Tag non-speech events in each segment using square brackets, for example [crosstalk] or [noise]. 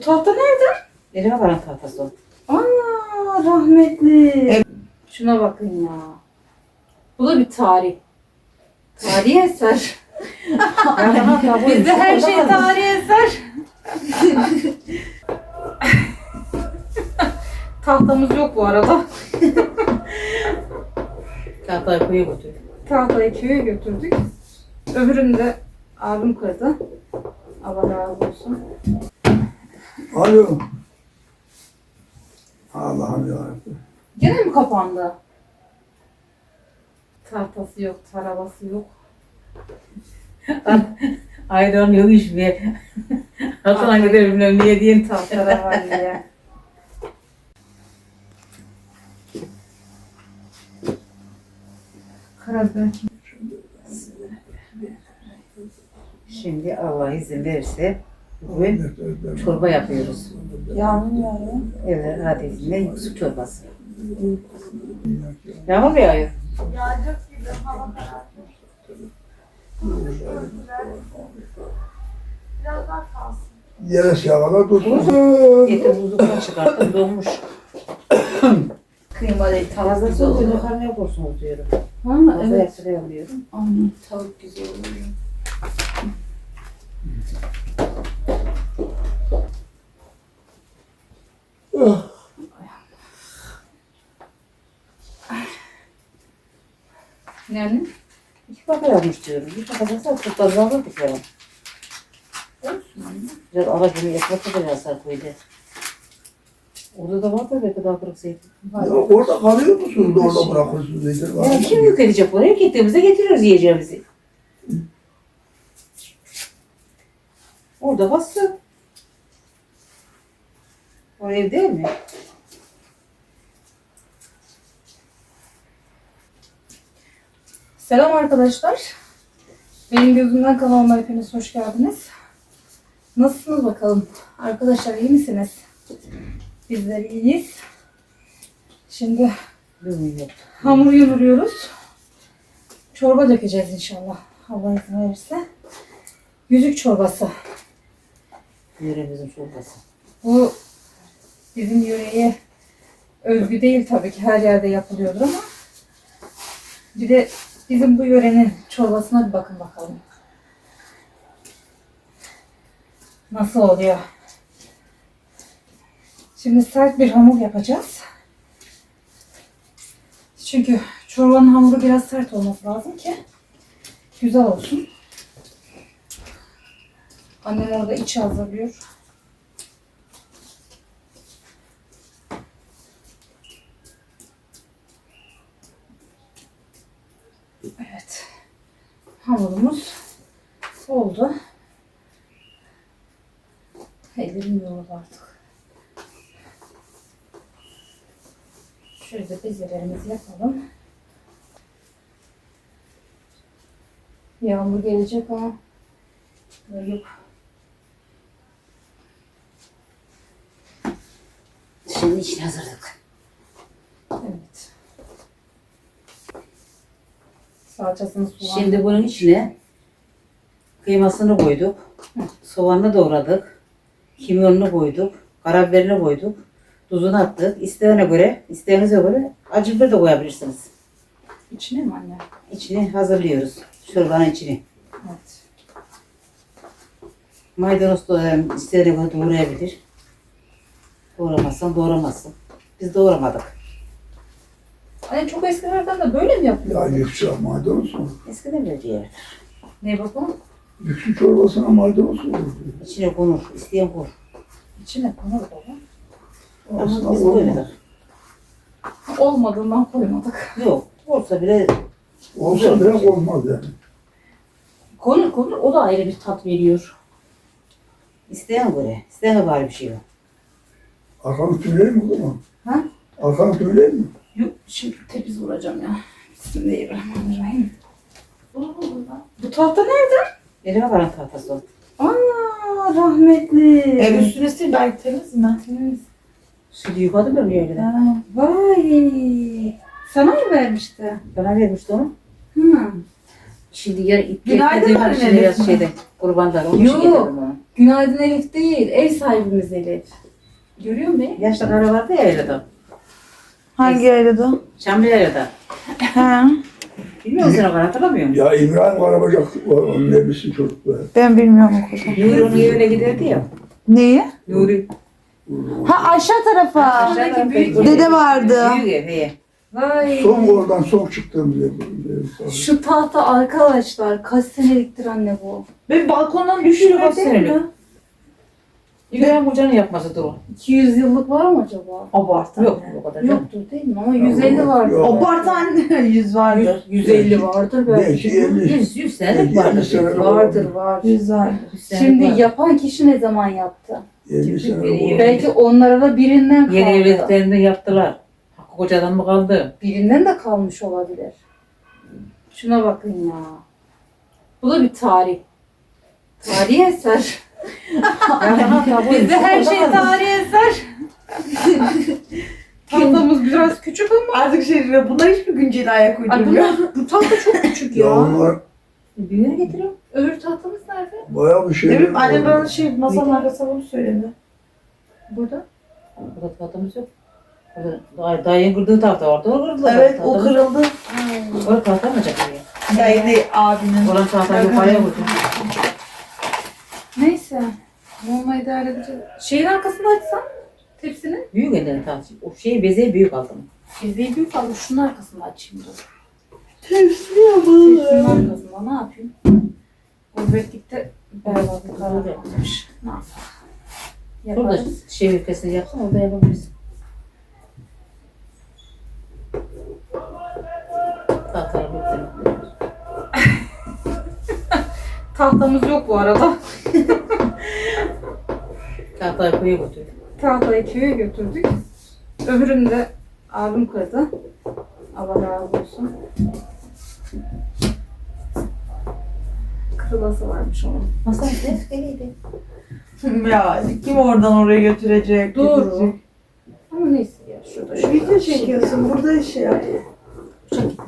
Bu tahta nerede? Nereye varan tahtası o? Aa rahmetli. Şuna bakın ya. Bu da bir tarih. Tarihi eser. Bizde her şey tarihi eser. Tahtamız yok bu arada. Tahtayı koyu götür. Tahtayı köye götürdük. Öbürünü de abim kırdı. Allah razı olsun. Alo. Allah'ım yarabbim. Gene mi kapandı? Tahtası yok, tarabası yok. Ayran yok iş bir. Hatana giderim bilmem niye diyeyim. Tahtara var diye. Karabiber. Şimdi Allah izin verirse bugün çorba yapıyoruz. Yağmur yağıyor. Evet, hadi izinle su çorbası. Yağmur mu yağıyor? Yere şavalar dursun. Eti buzluktan çıkarttım, donmuş. [coughs] Kıyma değil, tavuk Fazla güzel soğuk oluyor. yukarıya kursunuz diyorum. Ha, Fazla evet. yatırıyorum. Aynen, tavuk güzel oluyor. Yani İki kafa yapmış diyorum. Bir kafa yapsa çok fazla alırdık ya. Biraz ara günü ekmek de biraz sarkıydı. Orada da var da belki daha kırık zeytin. Ya orada kalıyor musunuz? Orada bırakıyorsunuz. Nedir? Ya kim yük edecek buraya? Gittiğimizde getiriyoruz yiyeceğimizi. Orada bastı. O ev değil mi? Selam arkadaşlar. Benim gözümden kanalıma hepiniz hoş geldiniz. Nasılsınız bakalım? Arkadaşlar iyi misiniz? Bizler iyiyiz. Şimdi hamur yoğuruyoruz. Çorba dökeceğiz inşallah. Allah izin verirse. Yüzük çorbası. Yöremizin çorbası. Bu bizim yöreye özgü değil tabii ki her yerde yapılıyordur ama bir de bizim bu yörenin çorbasına bir bakın bakalım. Nasıl oluyor? Şimdi sert bir hamur yapacağız. Çünkü çorbanın hamuru biraz sert olması lazım ki güzel olsun. Annem orada iç hazırlıyor. Evet. Hamurumuz oldu. Ellerim yoruldu artık. Şöyle bezelerimizi yapalım. Yağmur gelecek ama yok. Şimdi içine hazırladık. Evet. Salçasını soğan. Şimdi bunun içine kıymasını koyduk. Soğanını doğradık. Kimyonunu koyduk. Karabiberini koyduk. Tuzunu attık. İsteğine göre, isteğinize göre acı biber de koyabilirsiniz. içine mi anne? İçini hazırlıyoruz. Çorbanın içini. Evet. Maydanoz da e, isteğine göre doğrayabilir. Doğramazsan doğramazsın. Biz doğramadık. Anne çok eskilerden de böyle mi Ya yapıyor? yüksel maydanoz mu? Eskiden böyle diyor. Ne bakalım? Yüksel çorbasına maydanoz mu olur? İçine konur. isteyen koy. İçine konur baba. Ama Aslında biz olmaz. koymadık. Olmadığından koymadık. Yok. Olsa bile Olsa bile olmaz yani. konur konur. O da ayrı bir tat veriyor. İsteyen göre. İsteyen bari bir şey yok. Arkanı tümleyeyim mi o zaman? Ha? Arkanı tümleyeyim mi? Yok şimdi tepiz vuracağım ya. Bismillahirrahmanirrahim. Bu tahta nerede? Nereye varan tahtası o? Aa rahmetli. Ev üstüne sil belki temiz mi? Temiz. Sütü yukarıda mı öyle? Ha, Vay. Sana mı vermişti? Bana vermişti onu. Hı. Şimdi ip Günaydın içine biraz lütfen. şeyde. Kurbanlar onu Yok. onu. Günaydın Elif değil, ev sahibimiz Elif. Görüyor musun? Yaşlı kara vardı ya yaylada. Hangi yaylada? Çamlı yaylada. He. Bilmiyor musun o kadar hatırlamıyor musun? Ya İbrahim Karabacak var, onun ne bilsin çocuk be. Ben bilmiyorum o kadar. Nuri onun evine giderdi ya. Neyi? Nuri. Ha aşağı tarafa. Aşağıdaki büyük Dede vardı. Büyük ev. he. Vay. Son oradan son çıktığımız ev. ev- Şu tahta arkadaşlar kaç seneliktir anne bu? Benim balkondan düşürüyor kaç senelik? İbrahim Hoca'nın yapmasıdır o. 200 yıllık var mı acaba? Abartı. Yok o kadar. canım. Yoktur değil mi? Ama 150 vardır. Yok. Abartı anne. [laughs] Yüz vardır. 150 vardır belki. Belki 50. 100, 100 senelik vardır. 50 senelik Vardır vardır. 100 senelik Şimdi vardır. yapan kişi ne zaman yaptı? 50 sene oldu. Belki onlara da birinden kaldı. Yeni evliliklerinde yaptılar. Hakkı Koca'dan mı kaldı? Birinden de kalmış olabilir. Şuna bakın ya. Bu da bir tarih. Tarihi eser. Bizde her şey tarihi eser. [laughs] Tahtamız biraz küçük ama. Artık şey bunlar hiçbir güncel ayak Ay uydurmuyor. bunlar, bu tahta çok küçük Ya ya. onlar Büyüğünü getiriyor. Öbür tahtamız nerede? bayağı bir şey. Evet annem bana şey masanın arkasına bunu söyledi. Burada. Burada tahtamız yok. Burada daha, daha yeni kırdığı tahta vardı. O kırdılar. Evet o Tahtamız- kırıldı. Orada tahta mı acaba? Dayı değil abinin. Olan tahtayı yukarıya koydum. Neyse. Normal idare edeceğiz. Şeyin arkasında açsan tepsini. Büyük elden tahta. O şeyi bezeyi büyük aldım. Bizi büyük aldım. Şunun arkasında açayım dur. Tepsi Tepsinin yapalım. arkasında ne yapayım? Gurbetlikte berbat bir karar almış. Ne yapalım? Şurada Yaparız. şey ülkesini yapsam orada yapabilirsin. Tahtamız yok bu arada. Tahtayı koyu götürdüm. Tahtayı köye götürdük. Öbürünü de abim kırdı. Allah razı olsun. Kırılası varmış onun. Masa eskiydi. ya kim oradan oraya götürecek? Doğru. götürecek? Ama neyse ya şurada şu. Video çekiyorsun burada şey yap. Bıçak getir.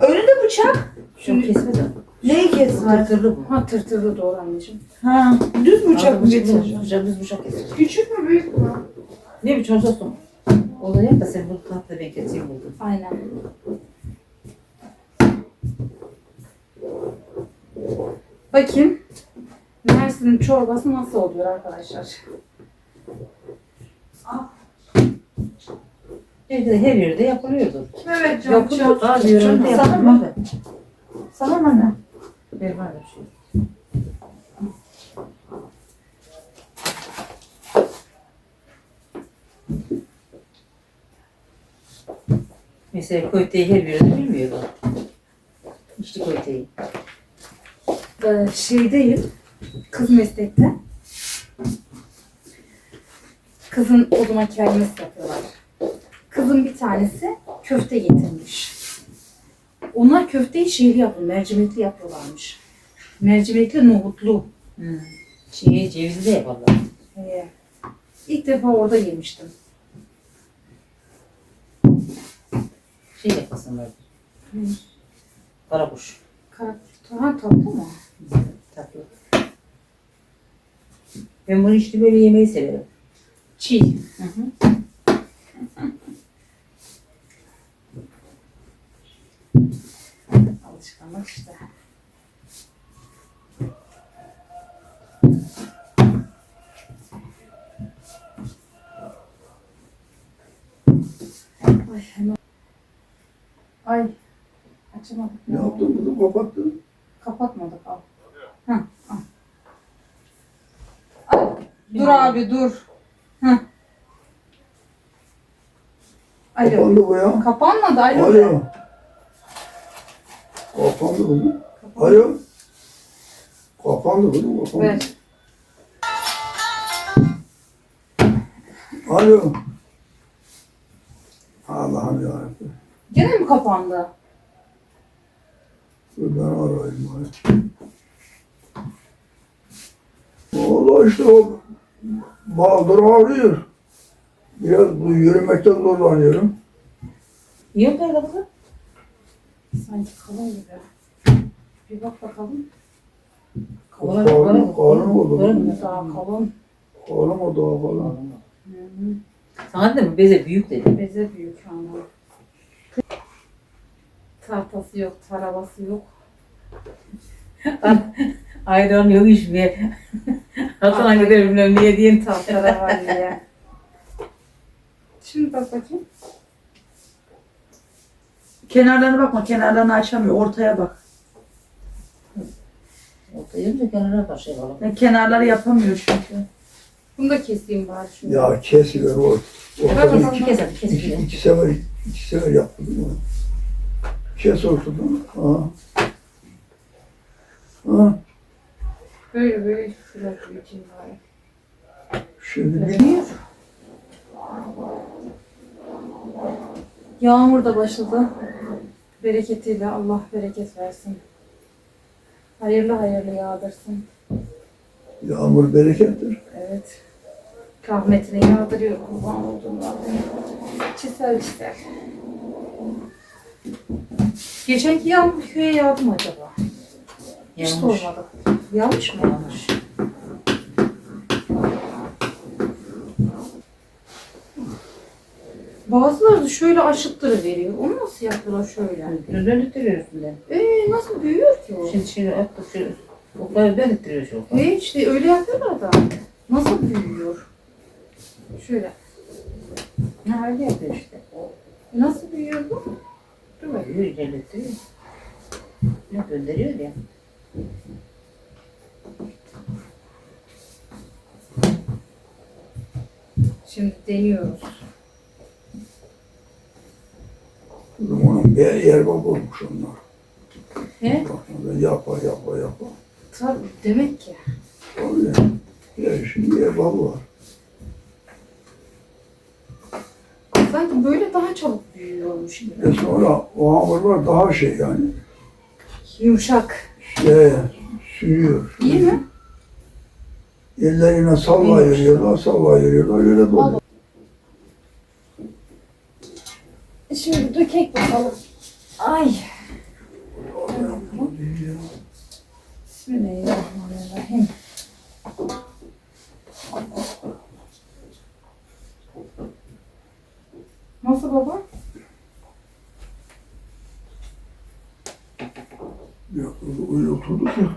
Önünde bıçak. Şunu kesmez o. Neyi kesmez? Tırtırlı bu. Ha tırtırlı doğru anneciğim. Ha, düz bıçak mı getireceğim? Bıçak düz bıçak getir. Küçük mü büyük mü? Ne biçim sosum? O da sen bu tatlı ben keseyim buldum. Aynen. Bakayım. Mersin'in çorbası nasıl oluyor arkadaşlar? Evde her yerde yapılıyordu. Evet Yapacağım. Bazı yörelerde Sana mı? Sana mı Mesela köfteyi her birinde bilmiyordu. İşte köfteyi. Ee, şeydeyim. Kız meslekte. Kızın oduma kermes yapıyorlar. Kızın bir tanesi köfte getirmiş. Köfteyi şeyli yapıyor, mercimekli yapıyorlarmış. Mercimekli nohutlu. Hmm. Şeyi cevizi de yaparlar. Ee, ilk defa orada yemiştim. Şey yapmasın böyle. Karakuş. Kara, ha, tatlı mı? Tatlı. Ben bunu işte böyle yemeyi severim. Çiğ. Hı hı. Alışkanlık işte. Ay hemen. Ay. Açamadık. Ne yaptın kızım kapattın? Kapatmadık al. Heh, al. Ay, Dur abi dur. Heh. Alo. Kapandı bu ya. Kapanmadı alo. Alo. Kapandı kızım. Alo. Kapandı kızım kapandı. Ver. Alo. Allah'ım yarabbim. Gene mi kapandı? Ben arayayım bari. Valla işte o baldır ağrıyor. Biraz bu yürümekte zorlanıyorum. Mu da kızım? Sanki kalın gibi. Bir bak bakalım. Kalın, Kalın, kalın, kalın oldu. kalın. Daha kalın. Oğlum o falan. Sana dedim beze büyük dedim. Beze büyük ama. Tahtası yok, tarabası yok. [laughs] Ayran yok iş bir. [laughs] Hasan giderim bilmem niye diyeyim. Tahtara var diye. [laughs] Şimdi bak bakayım. Kenarlarına bakma kenarlarını açamıyor. Ortaya bak. Ortaya kenara karşı yapalım. Yani kenarları yapamıyor çünkü. Bunu da keseyim bari şimdi. Ya kesiver o. Bak Ortada bakalım. iki, Kes hadi kes. iki, iki sefer, iki sefer yaptım değil mi? Kes ortadan. Ha. Ha. Böyle böyle şuraya büyüteyim bari. Şimdi Büyüyor. Yağmur da başladı. Bereketiyle Allah bereket versin. Hayırlı hayırlı yağdırsın. yağmur berekettir. Evet. Rahmetine yağdırıyor kurban olduğum Rabbim. Çisel çisel. Geçenki yağmur köye yağdı mı acaba? Hiç Yanlış. sormadık. Yağmış mı? Yanlış. Bazıları da şöyle aşıttırıveriyor. Onu nasıl yapıyorlar şöyle? Güzel ittiriyor üstünden. Ee nasıl büyüyor ki o? Şimdi şimdi attık şu okları ben ittiriyor şu okları. He işte öyle yapıyorlar da. Nasıl büyüyor? Şöyle. Ne öyle yapıyor işte. Nasıl büyüyor bu? Bakayım. Büyüyor ilerletiyor. Ne gönderiyor ya. Şimdi deniyoruz. Onun bir yer bak olmuş onlar. He? Bak böyle yapa yapa yapa. Tabii demek ki. Öyle. Ya şimdi bak var. Sanki böyle daha çabuk büyüyormuş. E sonra o hamurlar daha şey yani. Yumuşak. Şey, sürüyor. İyi mi? Ellerine sallayıyorlar, sallayıyorlar, öyle doluyor. Şimdi dökek bakalım. Ay. Bismillahirrahmanirrahim. Nasıl baba? Ya, öyle oturduk ya.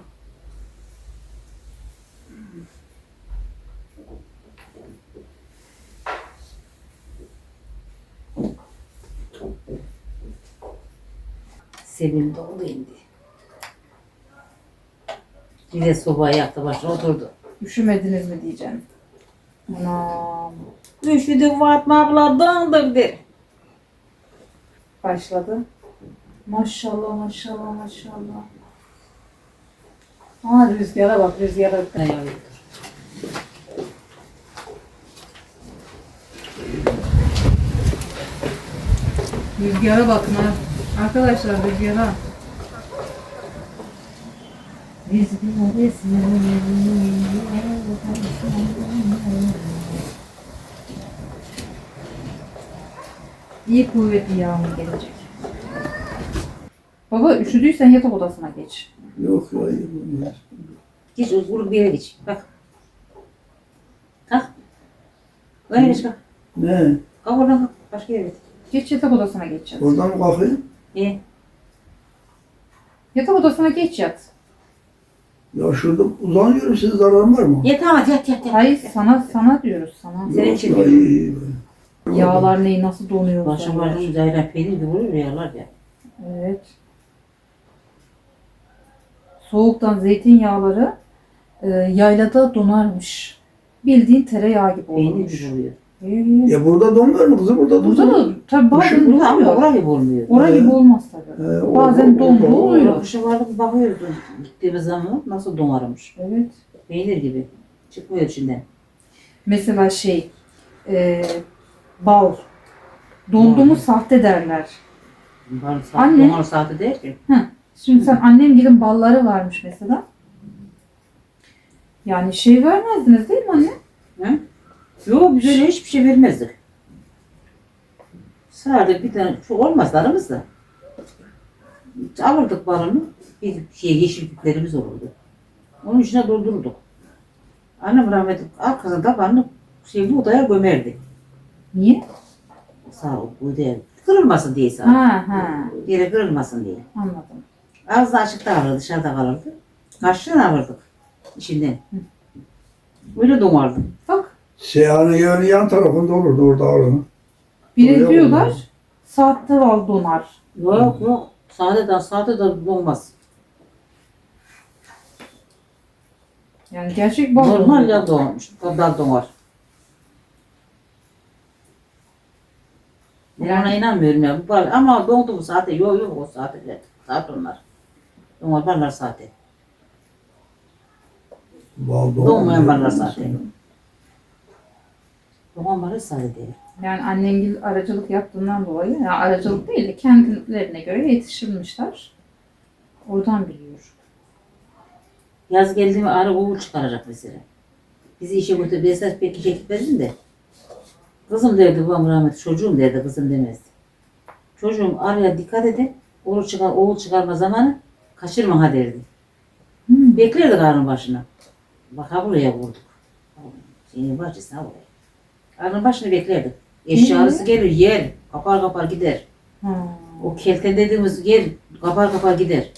Sevim dolu indi. Bir de sobaya yaktı başına oturdu. Üşümediniz mi diyeceğim. Anam. Üşüdüm Fatma abla dondurdu. Başladı. Maşallah maşallah maşallah. Aa rüzgara bak rüzgara. Ayağı Rüzgara bakın ha. Arkadaşlar rüzgara. İyi kuvvetli yağmur gelecek. Baba üşüdüysen yatak odasına geç. Yok ya, iyi bunlar. Geç uzun bir yere geç. Bak. Kalk. Öyle geç kalk. Ne? Kalk oradan kalk. Başka yere git. Geç yatak odasına geç yat. Oradan mı kalkayım? İyi. Yatak odasına geç yat. Ya şurada uzanıyorum, size zararım var mı? Yat ama yat yat yat. Hayır sana sana diyoruz sana. Senin Yok için diyorum. iyi. Yağlar neyi nasıl donuyor? Başım vardı müzayla peynir gibi oluyor rüyalar ya. Evet. Soğuktan zeytinyağları e, yaylada donarmış. Bildiğin tereyağı gibi Peynir. Evet. Ya burada donmuyor mu kızım? Burada Burada donmuyor. da tabii bazen Burada ama donuyor. oraya gibi olmuyor. Oraya gibi olmaz tabii. O- Bazen o- dondu o- oluyor. Kışın vardı bakıyoruz gittiğimiz zaman nasıl donarmış. Evet. Peynir gibi. Çıkmıyor içinden. Mesela şey e, bal. Dondu mu sahte derler. Donar saati, Anne. donar saati değil ki. Şimdi sen annem gidin balları varmış mesela. Yani şey vermezdiniz değil mi anne? Yok biz öyle hiçbir şey vermezdik. Sadece bir tane şu olmazdı aramızda. Alırdık balını. Bir şey yeşilliklerimiz olurdu. Onun içine doldururduk. Annem rahmetli arkasında tabanını şey bu odaya gömerdi. Niye? Sağ ol bu diye. Kırılmasın diye sağ ol. Ha ha. Yere kırılmasın diye. Anladım. Ağzı açıkta kalırdı, dışarıda kalırdı. Kaşığını alırdık içinden. Öyle domardı. Bak Seyhanın yanı yan tarafında olurdu orada ağrının. bir Oraya diyorlar olmaz. saatte val donar. Yok yok. Sade de sade de donmaz. Yani gerçek bal Normal ya doğmuş. Dal donar. Ben ona inanmıyorum ya. Bu bal- Ama doğdu bu saate. Yok yok o saate. Evet. Saat onlar. Donar barlar saate. Bal Doğmayan barlar zaten. Doğan barlar saate değil. Yani annemgil aracılık yaptığından dolayı, yani aracılık değil de kendilerine göre yetiştirilmişler. Oradan biliyor. Yaz geldi mi arı oğul çıkaracak mesela. Bizi işe götür. Bir esas pek işe gitmedin de. Kızım derdi babam rahmetli. Çocuğum derdi kızım demezdi. Çocuğum arıya dikkat edin. Oğul, çıkar, oğul çıkarma zamanı kaçırma ha derdi. Hmm. Beklerdi karnın başına. Bak ha buraya vurduk. Senin bahçesine buraya. Karnın başını beklerdik. Eşyarısı gelir yer. Kapar kapar gider. Ha. O kelten dediğimiz yer kapar kapar gider.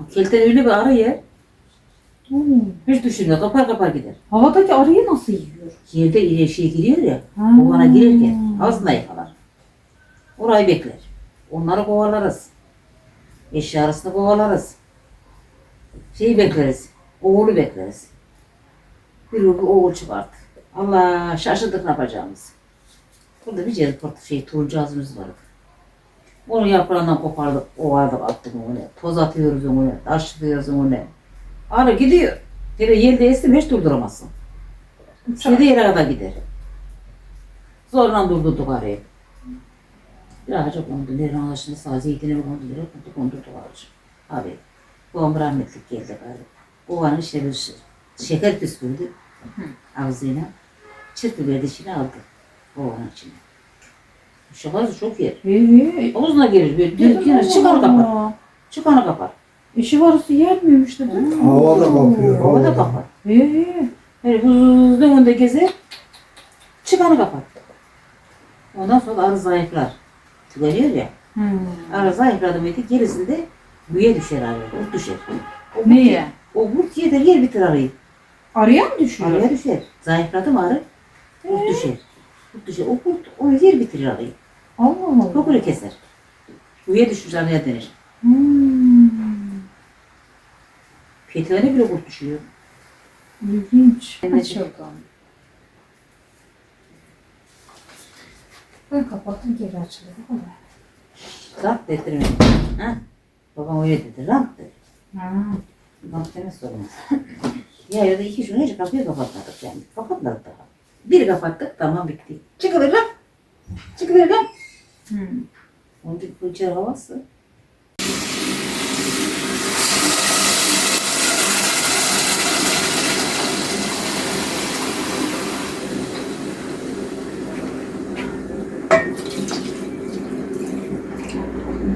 O kelten öyle bir arı yer. Hmm. Hiç düşünme kapar kapar gider. Havadaki arıyı nasıl yiyor? Yerde iri şey giriyor ya. Ha. Kovana girerken ağzına yakalar. Orayı bekler. Onları kovalarız. Eşyarısını kovalarız. Şeyi bekleriz. Oğulu bekleriz. Bir oğul, çıkarttı. Allah şaşırdık ne yapacağımız. Burada bir cerit portu şey turuncu ağzımız vardı. Onu yaprağından kopardık, ovardık attık onu. Toz atıyoruz onu, taşlıyoruz onu. Arı gidiyor. Hele yerde estim hiç durduramazsın. İstediği yere kadar gider. Zorla durdurduk arayı. Bir ağaca kondu. Lerin ağaçını sağ zeytine bir kondu. Lere kondu kondurduk ağacı. Abi. Babam rahmetlik geldi galiba. Babanın işte bir şeker püskürdü. Ağzıyla. Çırpı verdi içine aldı. Babanın içine. Şakası çok yer. Ee, Ağzına gelir böyle. Bir kere çıkanı kapar. Çıkanı kapar. Eşi varısı yer miymiş dedi. Havada kapıyor. Havada Havada. kapar. Ee, Böyle hızlı önünde gezer. Çıkanı kapar. Ondan sonra arı zayıflar. Tıkanıyor ya. hmm. Arı zayıfladı mıydı gerisinde büye düşer arı. Urt düşer. O Neye? O kurt yer de yer bitir arıyı. Arıya mı düşüyor? Arıya düşer. Zayıfladı mı arı? Kurt düşer. Düşer. O kurt o yer bitirir. Allah Allah. Kokunu keser. Büye düşmüş arıya denir. Hmm. Peteğine bile kurt düşüyor. İlginç. Evet. Açıldım. Ben kapattım geri açıldı. bu kadar. Rant ettirmeyin. Ha? Babam öyle dedi. Rant dedi. Ha. Demez sorumuz. ya ya da iki gün önce kapıyı kapatmadık yani. Kapatmadık daha. Bir kapattık tamam bitti. Çıkıver lan. Çıkıver lan. Hmm. Onun bir fırça havası.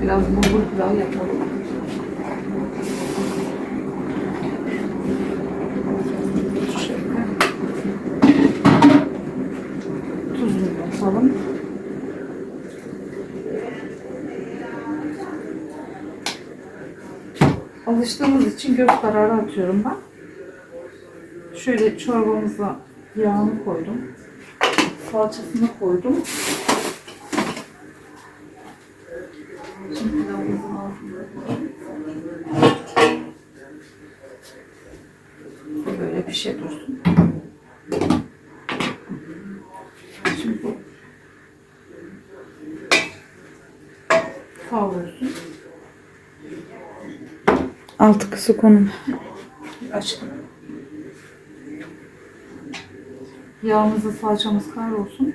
Biraz bulgur pilav yapalım. Şöyle. Tuzunu basalım. Alıştığımız için göz kararı atıyorum ben. Şöyle çorbamıza yağını koydum. Salçasını koydum. Şimdi. Böyle bir şey dursun. Şimdi bu kavrulsun. Altı kısık onun. Açtım. Yağımızı salçamız kavrulsun.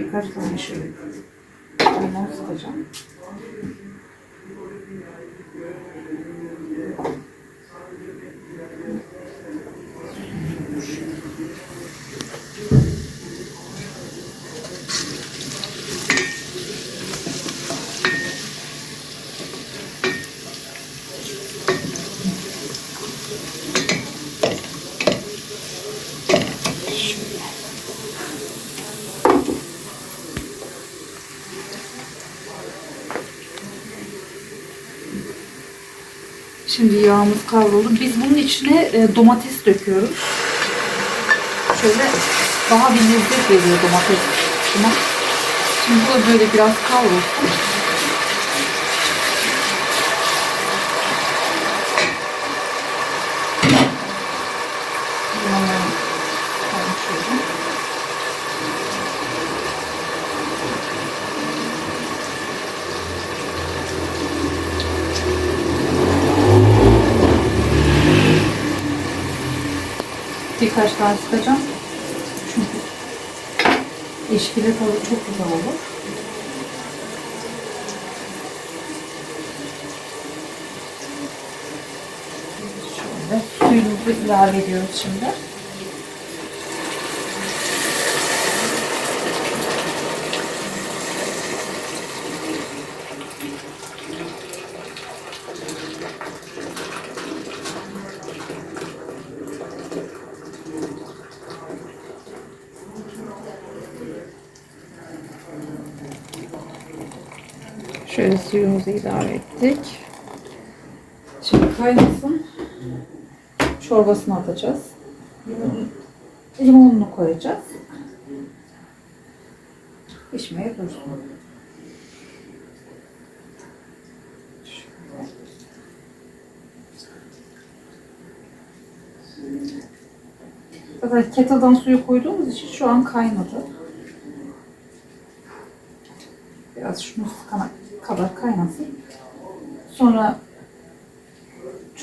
Birkaç tane şöyle limon sıkacağım. Şimdi yağımız kavruldu. Biz bunun içine e, domates döküyoruz. Şöyle daha bir lezzet veriyor domates. Şimdi bu da böyle biraz kavrulsun. Birkaç tane sıkacağım. Çünkü eşkili tadı çok güzel olur. Şöyle suyumuzu ilave ediyoruz şimdi. Şöyle suyumuzu ilave ettik. Şimdi kaynasın. Çorbasını atacağız. Limonunu koyacağız. Pişmeye dursun. Zaten kettle'dan suyu koyduğumuz için şu an kaynadı. Biraz şunu sıkana kadar kaynasın. Sonra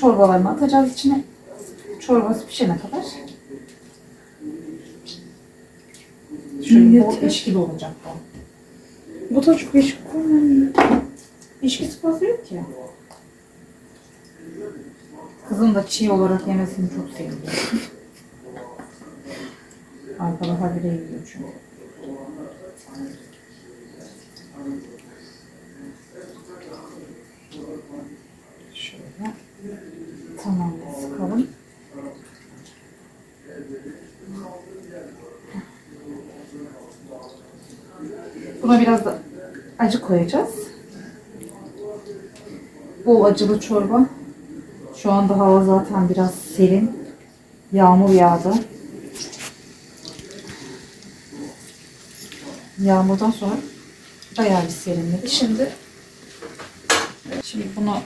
çorbalarını atacağız içine. Çorbası pişene kadar. Şöyle bol eşkili olacak bu. Bu da çok eşik koymuyor. İçkisi fazla yok ki. Kızım da çiğ olarak yemesini çok seviyor. Arkada habire yiyor çünkü. Şöyle. Tamam sıkalım. Buna biraz da acı koyacağız. Bol acılı çorba. Şu anda hava zaten biraz serin. Yağmur yağdı. Yağmurdan sonra bayağı bir serinledi. Şimdi şimdi bunu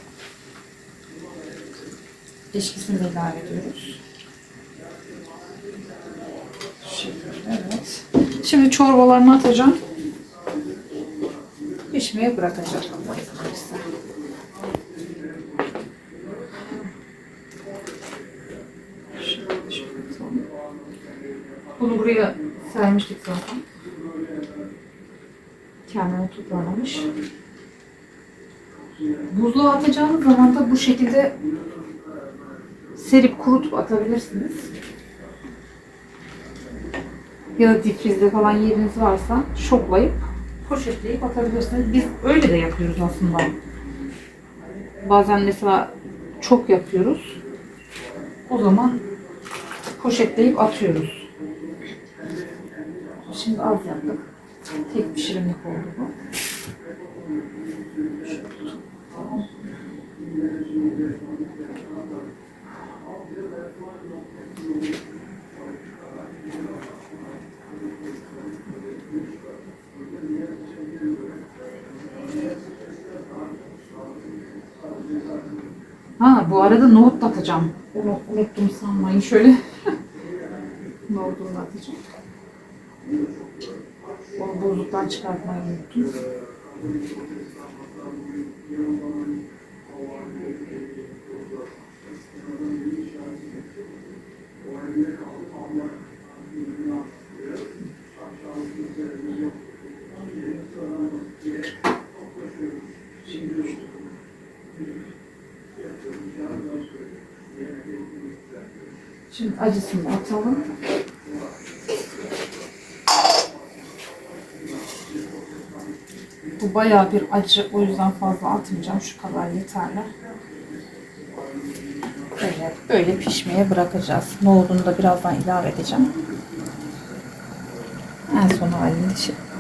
eşkisini de ilave ediyoruz. Evet. Şimdi çorbalarını atacağım. Pişmeye bırakacağım. Bunu buraya sermiştik zaten. Kendini toparlamış. Buzluğa atacağınız zaman da bu şekilde serip kurutup atabilirsiniz. Ya da difrizde falan yeriniz varsa şoklayıp poşetleyip atabilirsiniz. Biz öyle de yapıyoruz aslında. Bazen mesela çok yapıyoruz. O zaman poşetleyip atıyoruz. Şimdi az yaptık. Tek pişirimlik oldu bu. Şöyle. Ha bu arada nohut da atacağım. Onu unuttum sanmayın şöyle. [laughs] Nohutumu da atacağım. Onu buzluktan çıkartmayı unuttum. Şimdi acısını atalım. Bu bayağı bir acı. O yüzden fazla atmayacağım. Şu kadar yeterli. Böyle, böyle pişmeye bırakacağız. Nohudunu da birazdan ilave edeceğim. En son halini şey yapmıştım.